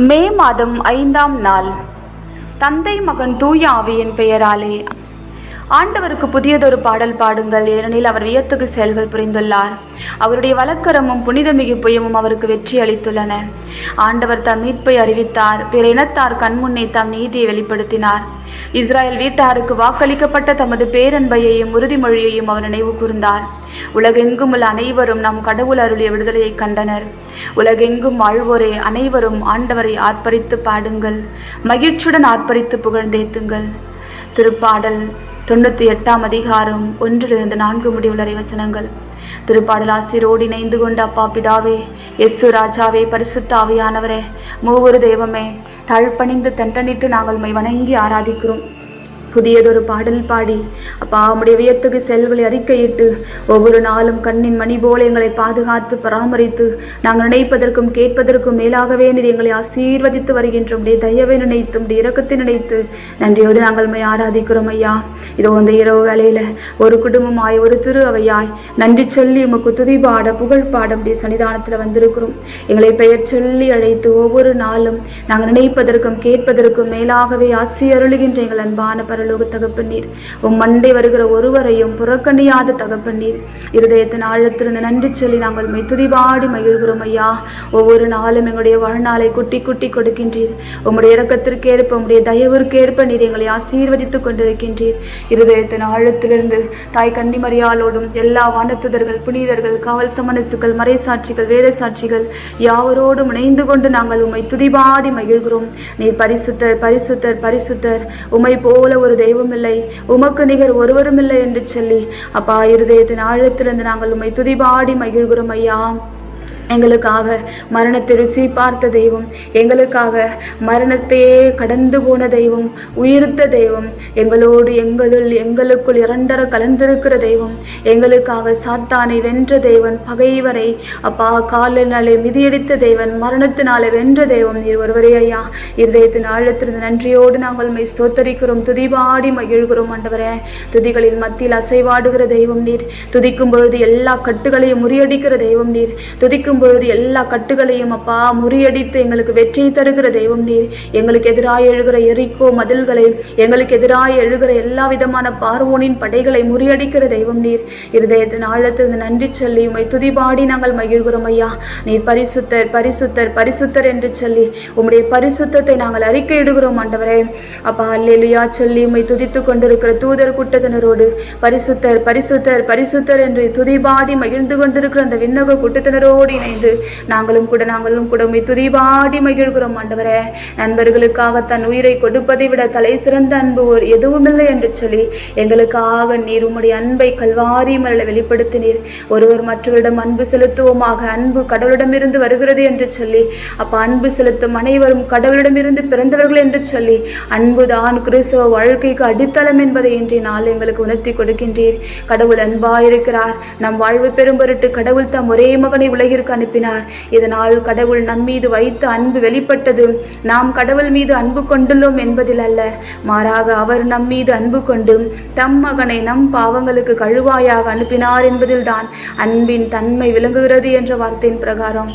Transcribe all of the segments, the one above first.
மே மாதம் ஐந்தாம் நாள். தந்தை மகன் தூய ஆவியின் பெயராலே ஆண்டவருக்கு புதியதொரு பாடல் பாடுங்கள். ஏனெனில் அவர் வியத்துக்கு செயல்கள் புரிந்துள்ளார். அவருடைய வழக்கரமும் புனிதமிகு புயமும் அவருக்கு வெற்றி அளித்துள்ளன. ஆண்டவர் தம் மீட்பை அறிவித்தார். பிற இனத்தார் கண்முன்னே தம் நீதியை வெளிப்படுத்தினார். இஸ்ராயல் வீட்டாருக்கு வாக்களிக்கப்பட்ட தமது பேரன்பையையும் உறுதிமொழியையும் அவர் நினைவு கூர்ந்தார். உலகெங்கும் உள்ள அனைவரும் நம் கடவுள் அருளிய விடுதலையை கண்டனர். உலகெங்கும் வாழ்வோரே அனைவரும் ஆண்டவரை ஆர்ப்பரித்து பாடுங்கள். மகிழ்ச்சியுடன் ஆர்ப்பரித்து புகழ்ந்தேத்துங்கள். திருப்பாடல் தொண்ணூற்றி எட்டாம் அதிகாரம் ஒன்றிலிருந்து நான்கு முடிவுள்ளரை வசனங்கள் திருப்பாடல் ஆசிரோடு இணைந்து கொண்ட அப்பா பிதாவே எஸ்ஸு ராஜாவே பரிசுத்த ஆவியானவரே மூவொரு தெய்வமே தழ்பணிந்து தண்டனிட்டு நாங்கள் மை வணங்கி ஆராதிக்கிறோம். புதியதொரு பாடல் பாடி. அப்பா உம்முடைய வியத்துக்கு செல்களை அறிக்கையிட்டு ஒவ்வொரு நாளும் கண்ணின் மணி போல எங்களை பாதுகாத்து பராமரித்து நாங்கள் நினைப்பதற்கும் கேட்பதற்கும் மேலாகவே நீர் எங்களை ஆசீர்வதித்து வருகின்ற உடைய தயவை நினைத்து உடைய இறக்கத்தை நினைத்து நன்றியோடு நாங்கள் உம்மை ஆராதிக்கிறோம் ஐயா. இதோ இந்த இரவு வேளையில ஒரு குடும்பமாய் ஒரு திரு அவையாய் நன்றி சொல்லி உமக்கு துதி பாட புகழ் பாட உடைய சன்னிதானத்தில் வந்திருக்கிறோம். எங்களை பெயர் சொல்லி அழைத்து ஒவ்வொரு நாளும் நாங்கள் நினைப்பதற்கும் கேட்பதற்கும் மேலாகவே ஆசி அருளுகின்ற எங்கள் அன்பான பரலோக தகப்பன்னீர் உம் மண்டை வருகிற ஒருவரையும் புறக்கணியாத தகப்பன்னீர் இருதயத்தின் ஆழத்திலிருந்து நன்றி சொல்லி நாங்கள் உம்மை துதிபாடி மகிழ்கிறோம் ஐயா. ஒவ்வொரு நாளும் எங்களுடைய வாழ்நாளை குட்டி குட்டி கொடுக்கின்றீர். உம்முடைய இறக்கத்திற்கேற்ப உம்முடைய தயவிற்கேற்ப நீர் எங்களை ஆசீர்வதித்துக் கொண்டிருக்கின்றீர். இருதயத்தின் ஆழத்திலிருந்து தாய் கன்னிமரியாலோடும் எல்லா வானத்துதர்கள் புனிதர்கள் காவல் சமனசுகள் மறைசாட்சிகள் வேத சாட்சிகள் யாவரோடும் இணைந்து கொண்டு நாங்கள் உம்மை துதிபாடி மகிழ்கிறோம். நீர் பரிசுத்தர் பரிசுத்தர் பரிசுத்தர். உமை போல ஒரு தெய்வம் இல்லை உமக்கு நிகர் ஒருவரும் இல்லை என்று சொல்லி அப்பா இருதயத்தின் ஆழத்திலிருந்து நாங்கள் உம்மை துதிபாடி மகிழ்கிறோம் ஐயா. எங்களுக்காக மரணத்தை ருசி பார்த்த தெய்வம் எங்களுக்காக மரணத்தையே கடந்து போன தெய்வம் உயிர்த்த தெய்வம் எங்களோடு எங்களுள் எங்களுக்குள் இரண்டர கலந்திருக்கிற தெய்வம் எங்களுக்காக சாத்தானை வென்ற தெய்வன் பகைவரை அப்பா காலினாலே மிதியடித்த தெய்வன் மரணத்தினாலே வென்ற தெய்வம். நீர் ஒருவரே ஐயா இருதயத்தின் ஆழத்திலிருந்து நன்றியோடு நாங்கள் மை ஸ்தோத்தரிக்கிறோம் துதிபாடி மகிழ்கிறோம் ஆண்டவரே. துதிகளின் மத்தியில் அசைவாடுகிற தெய்வம் நீர் துதிக்கும் பொழுது எல்லா கட்டுகளையும் முறியடிக்கிற தெய்வம் நீர் துதிக்கும் பொழுது எல்லா கட்டுகளையும் அப்பா முறியடித்து எங்களுக்கு வெற்றி தருகிற தெய்வம் நீர். எங்களுக்கு எதிராக எழுகிற எரிக்கோ மதில்களை எங்களுக்கு எதிராக எழுகிற எல்லா விதமான பார்வோனின் படைகளை முறியடிக்கிற தெய்வம் நீர். இருதயத்தின் ஆழத்திலிருந்து நன்றி சொல்லி உமை துதிபாடி நாங்கள் மகிழ்கிறோம் ஐயா. நீர் பரிசுத்தர் பரிசுத்தர் பரிசுத்தர் என்று சொல்லி உம்முடைய பரிசுத்தத்தை நாங்கள் அறிக்கையிடுகிறோம் ஆண்டவரே. அப்பா அல்லேலுயா சொல்லி உம்மை துதித்து கொண்டிருக்கிற தூதர் கூட்டத்தினரோடு பரிசுத்தர் பரிசுத்தர் பரிசுத்தர் என்று துதிபாடி மகிழ்ந்து கொண்டிருக்கிற அந்த விண்ணக கூட்டத்தினரோடு இணைந்து நாங்களும் கூட நாங்களும் கூட உம்மை துதிபாடி மகிழ்கிறோம் ஆண்டவரே. நண்பர்களுக்காக தன் உயிரை கொடுப்பதை விட தலை சிறந்த அன்பு ஒரு எதுவுமில்லை என்று சொல்லி எங்களுக்காக நீர் உம்முடைய அன்பை கல்வாரி மரல வெளிப்படுத்தினீர். ஒருவர் மற்றவரிடம் அன்பு செலுத்துவோமாக அன்பு கடவுளிடமிருந்து வருகிறது என்று சொல்லி அப்போ அன்பு செலுத்தும் அனைவரும் கடவுளிடமிருந்து பிறந்தவர்கள் என்று சொல்லி அன்புதான் கிறிஸ்தவ வாழ்க்கைக்கு அடித்தளம் என்பதை இன்றைய நாள் எங்களுக்கு உணர்த்தி கொடுக்கின்றீர். கடவுள் அன்பாயிருக்கிறார். நம் வாழ்வு பெரும் பொருட்டு கடவுள் தம் ஒரே மகனை உலகிற்கு அனுப்பினார். இதனால் கடவுள் நம் மீது வைத்த அன்பு வெளிப்பட்டது. நாம் கடவுள் மீது அன்பு கொண்டுள்ளோம் என்பதில் அல்ல. மாறாக அவர் நம் மீது அன்பு கொண்டு தம் மகனை நம் பாவங்களுக்கு கழுவாயாக அனுப்பினார் என்பதில்தான் அன்பின் தன்மை விளங்குகிறது என்ற வார்த்தையின் பிரகாரம்.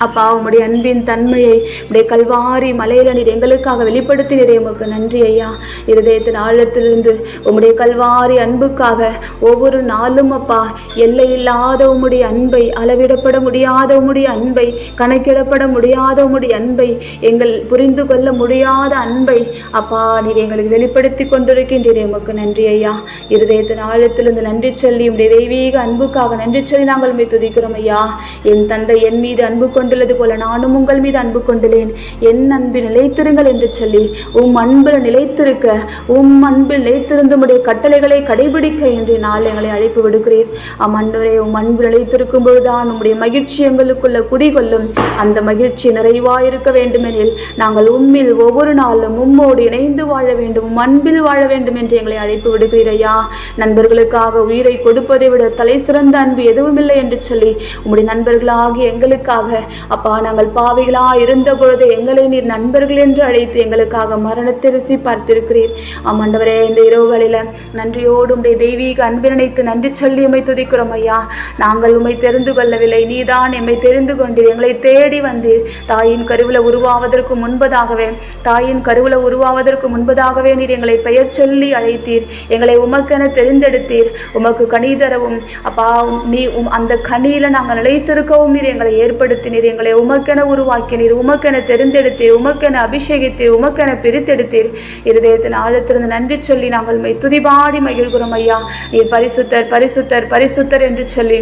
அப்பா உம்முடைய அன்பின் தன்மையை உடைய கல்வாரி மலையில நீர் எங்களுக்காக வெளிப்படுத்தினரே உமக்கு நன்றி ஐயா. இருதயத்தின் ஆழத்திலிருந்து உம்முடைய கல்வாரி அன்புக்காக ஒவ்வொரு நாளும் அப்பா எல்லையில்லாத உம்முடைய அன்பை அளவிடப்பட முடியாத உம்முடைய அன்பை கணக்கிடப்பட முடியாத உம்முடைய அன்பை எங்கள் புரிந்து கொள்ள முடியாத அன்பை அப்பா நீர் எங்களுக்கு வெளிப்படுத்தி கொண்டிருக்கின்றீரே உமக்கு நன்றி ஐயா. இருதயத்தின் ஆழத்திலிருந்து நன்றி சொல்லி உம்முடைய தெய்வீக அன்புக்காக நன்றி சொல்லி நாங்கள் துதிக்கிறோம் ஐயா. என் தந்தை என் மீது அன்பு கொண்டு கொண்டுள்ளது போல நானும் உங்கள் மீது அன்பு கொண்டுள்ளேன். என் அன்பில் நிலைத்திருங்கள் என்று சொல்லி உம் அன்பில் நிலைத்திருக்க உம் அன்பில் நிலைத்திருந்து உடைய கட்டளைகளை கடைபிடிக்க என்று நாள் எங்களை அழைப்பு விடுகிறேன் ஆம் உம் அன்பு நிலைத்திருக்கும் பொழுதுதான் உம்முடைய மகிழ்ச்சி எங்களுக்குள்ள குடிகொள்ளும். அந்த மகிழ்ச்சி நிறைவாயிருக்க வேண்டுமெனில் நாங்கள் உம்மில் ஒவ்வொரு நாளும் உம்மோடு இணைந்து வாழ வேண்டும் உம் அன்பில் வாழ வேண்டும் என்று எங்களை அழைப்பு விடுகிறீரையா நண்பர்களுக்காக உயிரை கொடுப்பதை விட தலை சிறந்த அன்பு எதுவும் இல்லை என்று சொல்லி உம்முடைய நண்பர்களாகி எங்களுக்காக அப்பா நாங்கள் பாவிகளா இருந்த பொழுது எங்களை நீர் நண்பர்கள் என்று அழைத்து எங்களுக்காக மரணத்தை ருசி பார்த்திருக்கிறீர். ஆமாண்டவரே இந்த இரவுகளில் நன்றியோடு உடைய தெய்வீக அன்பு நினைத்து நன்றி சொல்லி உமை துதிக்கிறோம் ஐயா. நாங்கள் உம்மை தெரிந்து கொள்ளவில்லை நீதான் எம்மை தெரிந்து கொண்டீர் எங்களை தேடி வந்தீர். தாயின் கருவில் உருவாவதற்கு முன்பதாகவே தாயின் கருவில் உருவாவதற்கு முன்பதாகவே நீர் எங்களை பெயர் சொல்லி அழைத்தீர். எங்களை உமக்கென தெரிந்தெடுத்தீர். உமக்கு கனி தரவும் அப்பா நீ உம் அந்த கனியில நாங்கள் நிலைத்திருக்கவும் நீர் எங்களை ஏற்படுத்தினீர். எங்களை உமக்கென உருவாக்கினீர் உமக்கென தெரிந்தெடுத்தீர் உமக்கென அபிஷேகித்தீர் உமக்கென பிரித்தெடுத்தீர். இருதயத்தின் ஆழத்திலிருந்து நன்றி சொல்லி நாங்கள் மை துதிபாடி மகிழ்கிறோம் ஐயா. நீர் பரிசுத்தர் பரிசுத்தர் பரிசுத்தர் என்று சொல்லி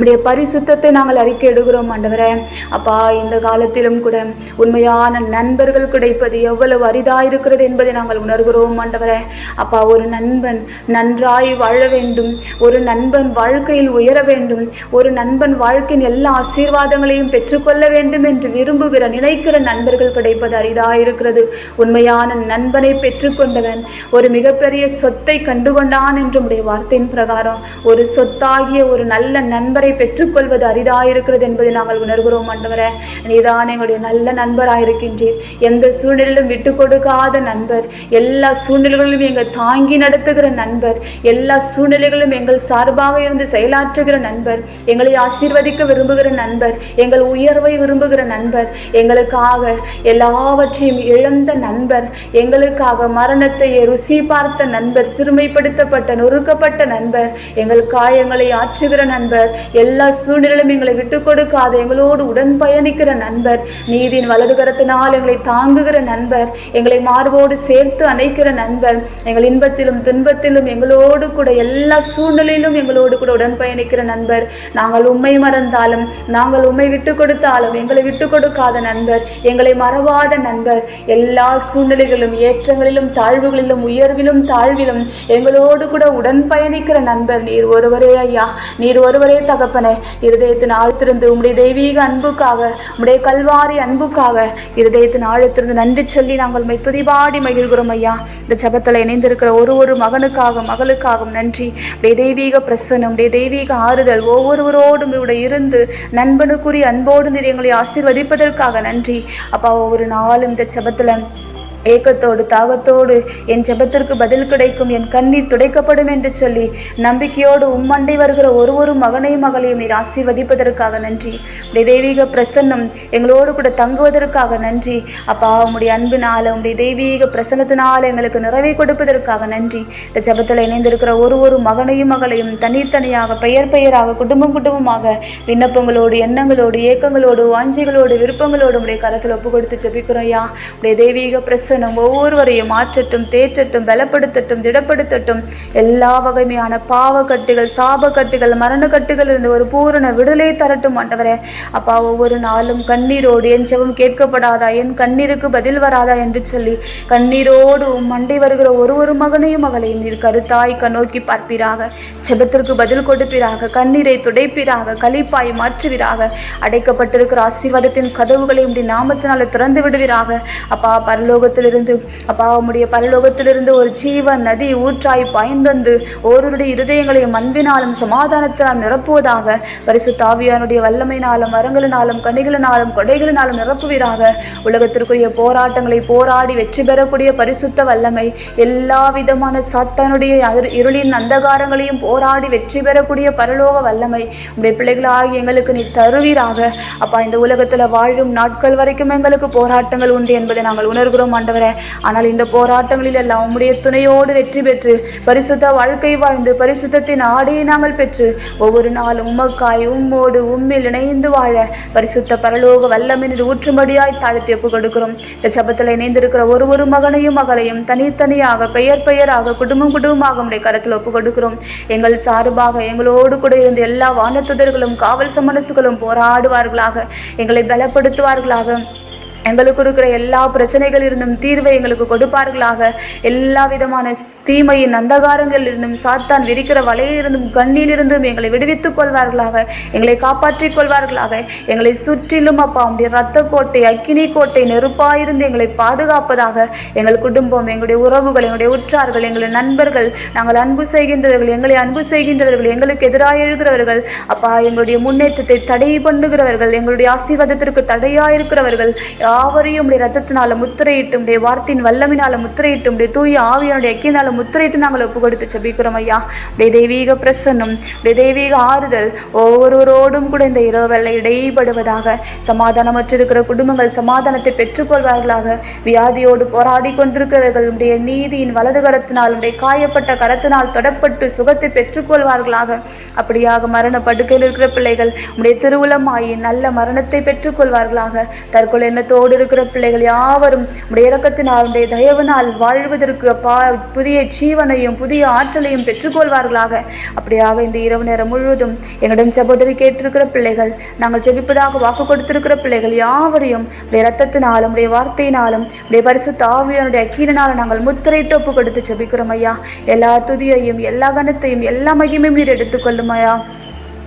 உடைய பரிசுத்தத்தை நாங்கள் அறிக்கை எடுக்கிறோம் ஆண்டவரே. அப்பா இந்த காலத்திலும் கூட உண்மையான நண்பர்கள் கிடைப்பது எவ்வளவு அரிதாயிருக்கிறது என்பதை நாங்கள் உணர்கிறோம் ஆண்டவரே. அப்பா ஒரு நண்பன் நன்றாய் வாழ வேண்டும். ஒரு நண்பன் வாழ்க்கையில் உயர வேண்டும். ஒரு நண்பன் வாழ்க்கையின் எல்லா ஆசீர்வாதங்களையும் பெற்றுக்கொள்ள வேண்டும் என்று விரும்புகிற நினைக்கிற நண்பர்கள் கிடைப்பது அரிதாயிருக்கிறது உண்மையான நண்பனை பெற்றுக்கொண்டவன் ஒரு மிகப்பெரிய சொத்தை கண்டுகொண்டான் என்று உடைய வார்த்தையின் பிரகாரம். ஒரு சொத்தாகிய ஒரு நல்ல நண்பரை பெற்றுக்கொள்வது அரிதாயிருக்கிறது என்பதை நாங்கள் உணர்கிறோம் ஆண்டவரே. நீதான் எங்களுடைய நல்ல நண்பராயிருக்கின்றீர். எந்த சூழ்நிலையிலும் விட்டு கொடுக்காத நண்பர். எல்லா சூழ்நிலைகளிலும் எங்கள் தாங்கி நடத்துகிற நண்பர். எல்லா சூழ்நிலைகளிலும் எங்கள் சார்பாக இருந்து செயலாற்றுகிற நண்பர். எங்களை ஆசீர்வதிக்க விரும்புகிற நண்பர். எங்கள் உயர்வை விரும்புகிற நண்பர். எங்களுக்காக எல்லாவற்றையும் இழந்த நண்பர். எங்களுக்காக மரணத்தை ருசி பார்த்த நண்பர். சிறுமைப்படுத்தப்பட்ட நொறுக்கப்பட்ட நண்பர். எங்கள் காயங்களை ஆற்றுகிற நண்பர். எல்லா சூழ்நிலையிலும் எங்களை விட்டு கொடுக்காத. எங்களோடு உடன் பயணிக்கிற நண்பர் நீதியின் வலது கரத்தினால் எங்களை தாங்குகிற நண்பர் எங்களை மார்போடு சேர்த்து அணைக்கிற நண்பர் எங்கள் இன்பத்திலும் துன்பத்திலும் எங்களோடு கூட எல்லா சூழ்நிலையிலும் எங்களோடு கூட உடன் பயணிக்கிற நண்பர். நாங்கள் உண்மை மறந்தாலும் நாங்கள் உண்மை விட்டு கொடுத்தாலும் எங்களை விட்டு கொடுக்காத நண்பர் எங்களை மறவாத நண்பர். எல்லா சூழ்நிலைகளிலும் ஏற்றங்களிலும் தாழ்வுகளிலும் உயர்விலும் தாழ்விலும் எங்களோடு கூட உடன் பயணிக்கிற நண்பர். நீர் ஒருவரே ஐயா நீர் ஒருவரே தகப்பனே இருதயத்தின் ஆழ்த்திருந்து உம்முடைய தெய்வீக அன்புக்காக உம்முடைய கல்வாரி அன்புக்காக இருதயத்தின் ஆழத்திலிருந்து நன்றி சொல்லி நாங்கள் மை துதிபாடி மகிழ்கிறோம் ஐயா. இந்த ஜபத்தில் இணைந்திருக்கிற ஒரு ஒரு மகனுக்காக மகளுக்காகவும் நன்றி. உடைய தெய்வீக பிரசனம் உடைய தெய்வீக ஆறுதல் ஒவ்வொருவரோடும் இவருடைய இருந்து நண்பனுக்குரிய அன்போடு நீர் எங்களை ஆசீர்வதிப்பதற்காக நன்றி. அப்பா ஒவ்வொரு நாளும் இந்த ஜபத்தில் ஏக்கத்தோடு தாகத்தோடு என் ஜெபத்திற்கு பதில் கிடைக்கும் என் கண்ணீர் துடைக்கப்படும் என்று சொல்லி நம்பிக்கையோடு உம்மண்டை வருகிற ஒரு ஒரு மகனையும் மகளையும் நீர் ஆசீர்வதிப்பதற்காக நன்றி. உடைய தெய்வீக பிரசன்னம் எங்களோடு கூட தங்குவதற்காக நன்றி. அப்பா உங்களுடைய அன்பினால் உங்களுடைய தெய்வீக பிரசன்னத்தினால் எங்களுக்கு நிறைவை கொடுப்பதற்காக நன்றி. இந்த ஜெபத்தில் இணைந்திருக்கிற ஒரு ஒரு மகனையும் மகளையும் தனித்தனியாக பெயர் பெயராக குடும்பம் குடும்பமாக விண்ணப்பங்களோடு எண்ணங்களோடு ஏக்கங்களோடு வாஞ்சிகளோடு விருப்பங்களோடு உடைய கரத்தில் ஒப்பு கொடுத்து ஜபிக்கிறோம் உடைய தெய்வீக பிரசன்னம் ஒவ்வொருவரையும் மாற்றட்டும் தேற்றட்டும் பலப்படுத்தட்டும் திடப்படுத்தட்டும். எல்லா வகைமையான பாவக்கட்டுகள் சாபக்கட்டுகள் மரணக்கட்டுகள் இருந்து ஒரு பூரண விடுதலை தரட்டும் ஆண்டவரே. அப்பா ஒவ்வொரு நாளும் கண்ணீரோடு என் ஜெபம் கேட்கப்படாதா? என் கண்ணீருக்கு பதில் வராதா என்று சொல்லி கண்ணீரோடு மண்டை வருகிற ஒரு ஒரு மகனையும் மகளையும் நீர் கருத்தாய் கண்ணோக்கி பார்ப்பீராக. ஜெபத்திற்கு பதில் கொடுப்பீராக. கண்ணீரை துடைப்பீராக. கழிப்பாய் மாற்றுவீராக. அடைக்கப்பட்டிருக்கிற ஆசீர்வாதத்தின் கதவுகளை உடைய நாமத்தினால திறந்து விடுவீராக. அப்பா பரலோகத்தில் பரலோகத்திலிருந்து அப்பா உம்முடைய பரலோகத்திலிருந்து ஒரு ஜீவ நதி ஊற்றாய் பாய்ந்தந்து ஒருவருடைய இருதயங்களையும் அன்பினாலும் சமாதானத்தினால் நிரப்புவதாக பரிசு தாவியானுடைய வல்லமையினாலும் மரங்களினாலும் கனிகளினாலும் கொடைகளினாலும் நிரப்புவீராக. உலகத்திற்குரிய போராட்டங்களை போராடி வெற்றி பெறக்கூடிய பரிசுத்த வல்லமை எல்லா விதமான சாத்தானுடைய இருளின் அந்தகாரங்களையும் போராடி வெற்றி பெறக்கூடிய பரலோக வல்லமை உடைய பிள்ளைகளாகி எங்களுக்கு நீ தருவீராக. அப்பா இந்த உலகத்தில் வாழும் நாட்கள் வரைக்கும் எங்களுக்கு போராட்டங்கள் உண்டு என்பதை நாங்கள் உணர்கிறோம் ஆண்டவரே. ஆனால் இந்த போராட்டங்களில் எல்லாம் உம்முடைய துணையோடு வெற்றி பெற்று பரிசுத்த வாழ்க்கை வாழ்ந்து பரிசுத்தத்தின் ஆடையை நாங்கள் பெற்று ஒவ்வொரு நாளும் உமக்காய் உம்மோடு உம்மில் இணைந்து வாழ பரிசுத்த பரலோக வல்லமினர் ஊற்றுமடியாய் தாழ்த்தி ஒப்பு கொடுக்கிறோம். இந்த சபத்தில் இணைந்திருக்கிற ஒரு ஒரு மகனையும் மகளையும் தனித்தனியாக பெயர் பெயராக குடும்பம் குடும்பமாக உடைய கருத்தில் ஒப்பு கொடுக்கிறோம். எங்கள் சார்பாக எங்களோடு கூட இருந்த எல்லா வானத்துதர்களும் காவல் சமரசுகளும் போராடுவார்களாக. எங்களை பலப்படுத்துவார்களாக. எங்களுக்கு இருக்கிற எல்லா பிரச்சனைகள் இருந்தும் தீர்வை எங்களுக்கு கொடுப்பார்களாக. எல்லா விதமான தீமையின் அந்தகாரங்கள் இருந்தும் சாத்தான் விரிக்கிற வலையிலிருந்தும் கண்ணிலிருந்தும் எங்களை விடுவித்துக் கொள்வார்களாக. எங்களை காப்பாற்றிக் கொள்வார்களாக. எங்களை சுற்றிலும் அப்பா உடைய ரத்த கோட்டை அக்கினி கோட்டை நெருப்பாயிருந்து எங்களை பாதுகாப்பதாக. எங்கள் குடும்பம் எங்களுடைய உறவுகள் எங்களுடைய உற்றார்கள் எங்களுடைய நண்பர்கள் நாங்கள் அன்பு செய்கின்றவர்கள் எங்களை அன்பு செய்கின்றவர்கள் எங்களுக்கு எதிராக எழுகிறவர்கள் அப்பா எங்களுடைய முன்னேற்றத்தை தடை பண்ணுகிறவர்கள் எங்களுடைய ஆசீர்வாதத்திற்கு தடையாக இருக்கிறவர்கள் யாவரையும் உடைய ரத்தத்தினால முத்திரையிட்டு உடைய வார்த்தையின் வல்லமினால முத்திரையிட்டு உடைய தூய ஆவியனுடைய அக்கினால முத்திரையிட்டு நாங்கள் ஒப்பு கொடுத்து செபிக்கிறோம் ஐயா. உடைய தெய்வீக பிரசன்னம் உடைய தெய்வீக ஆறுதல் ஒவ்வொருவரோடும் கூட இந்த இரவெல்ல இடைப்படுவதாக சமாதானமற்றிருக்கிற குடும்பங்கள் சமாதானத்தை பெற்றுக்கொள்வார்களாக. வியாதியோடு போராடி கொண்டிருக்கிறவர்கள் உடைய நீதியின் வலது கரத்தினால் உடைய காயப்பட்ட கரத்தினால் தொடப்பட்டு சுகத்தை பெற்றுக்கொள்வார்களாக. அப்படியாக மரண படுக்கையில் இருக்கிற பிள்ளைகள் உடைய திருவுளமாயி நல்ல மரணத்தை பெற்றுக்கொள்வார்களாக. தற்கொலை எண்ணத்தோடு இருக்கிற பிள்ளைகள் யாவரும் உடைய இறக்கத்தினால் உடைய தயவினால் வாழ்வதற்கு அப்பா புதிய ஜீவனையும் புதிய ஆற்றலையும் பெற்றுக்கொள்வார்களாக. அப்படியாக இந்த இரவு நேரம் முழுவதும் எங்களிடம் செபோதவி கேட்டிருக்கிற பிள்ளைகள் நாங்கள் ஜெபிப்பதாக வாக்கு கொடுத்திருக்கிற பிள்ளைகள் யாவரையும் உடைய ரத்தத்தினாலும் உடைய வார்த்தையினாலும் உடைய பரிசு தாவியனுடைய அக்கீரனாலும் நாங்கள் முத்திரைட்டு ஒப்பு கொடுத்து ஜெபிக்கிறோம் ஐயா. எல்லா துதியையும் எல்லா கனத்தையும் எல்லா மகிமையும் நீர் எடுத்துக்கொள்ளும் ஐயா.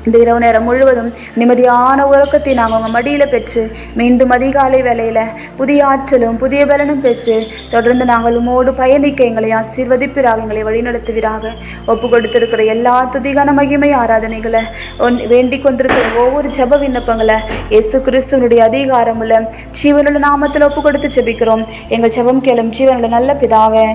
இந்த இரவு நேரம் முழுவதும் நிம்மதியான உறக்கத்தை நாங்கள் உங்கள் மடியில் பெற்று மீண்டும் அதிகாலை வேலையில் புதிய ஆற்றலும் புதிய பலனும் பெற்று தொடர்ந்து நாங்கள் உமோடு பயணிக்க எங்களை ஆசீர்வதிப்பிறாக எங்களை வழிநடத்துவீராக. ஒப்பு கொடுத்திருக்கிற எல்லா துதிகான மகிமை ஆராதனைகளை ஒன் வேண்டிக் கொண்டிருக்கிற ஒவ்வொரு ஜப விண்ணப்பங்களை இயேசு கிறிஸ்துவனுடைய அதிகாரமுள்ள ஜீவனுள்ள நாமத்தில் ஒப்பு கொடுத்து ஜெபிக்கிறோம். எங்கள் ஜெபம் கேளும் ஜீவனுள்ள நல்ல பிதாவே.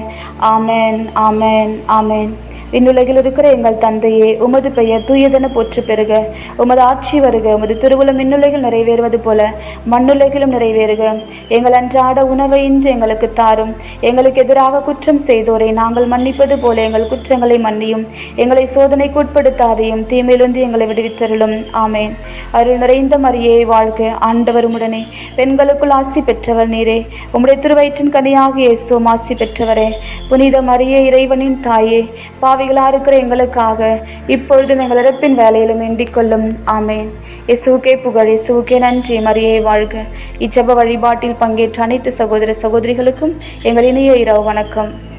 ஆமேன் ஆமேன் ஆமேன். விண்ணுலகில் இருக்கிற எங்கள் தந்தையே உமது பெயர் தூயதென போற்று பெறுக உமது ஆட்சி வருக உமது திருவுளம் விண்ணுலகில் நிறைவேறுவது போல மண்ணுலகிலும் நிறைவேறுக. எங்கள் அன்றாட உணவை இன்று எங்களுக்கு தாரும். எங்களுக்கு எதிராக குற்றம் செய்தோரை நாங்கள் மன்னிப்பது போல எங்கள் குற்றங்களை மன்னியும். எங்களை சோதனைக்கு உட்படுத்தாதையும் தீமையிலிருந்து எங்களை விடுவித்தருளும். ஆமேன். அருள் நிறைந்த மரியே வாழ்க ஆண்டவர் உடனே பெண்களுக்குள் ஆசி பெற்றவர் நீரே. உம்முடைய திருவயிற்றின் கனியாக இயேசுவும் ஆசி பெற்றவரே. புனித மரியே இறைவனின் தாயே. பாவிகளாக இருக்கிற எங்களுக்காக இப்பொழுதும் எங்கள் இறப்பின் வேலையிலும் எண்டிக்கொள்ளும் ஆமேன். இசுகே புகழ் இசுகே நன்றி. மரியே வாழ்க. இச்சப வழிபாட்டில் பங்கேற்ற அனைத்து சகோதர சகோதரிகளுக்கும் எங்கள் இனிய இரவு வணக்கம்.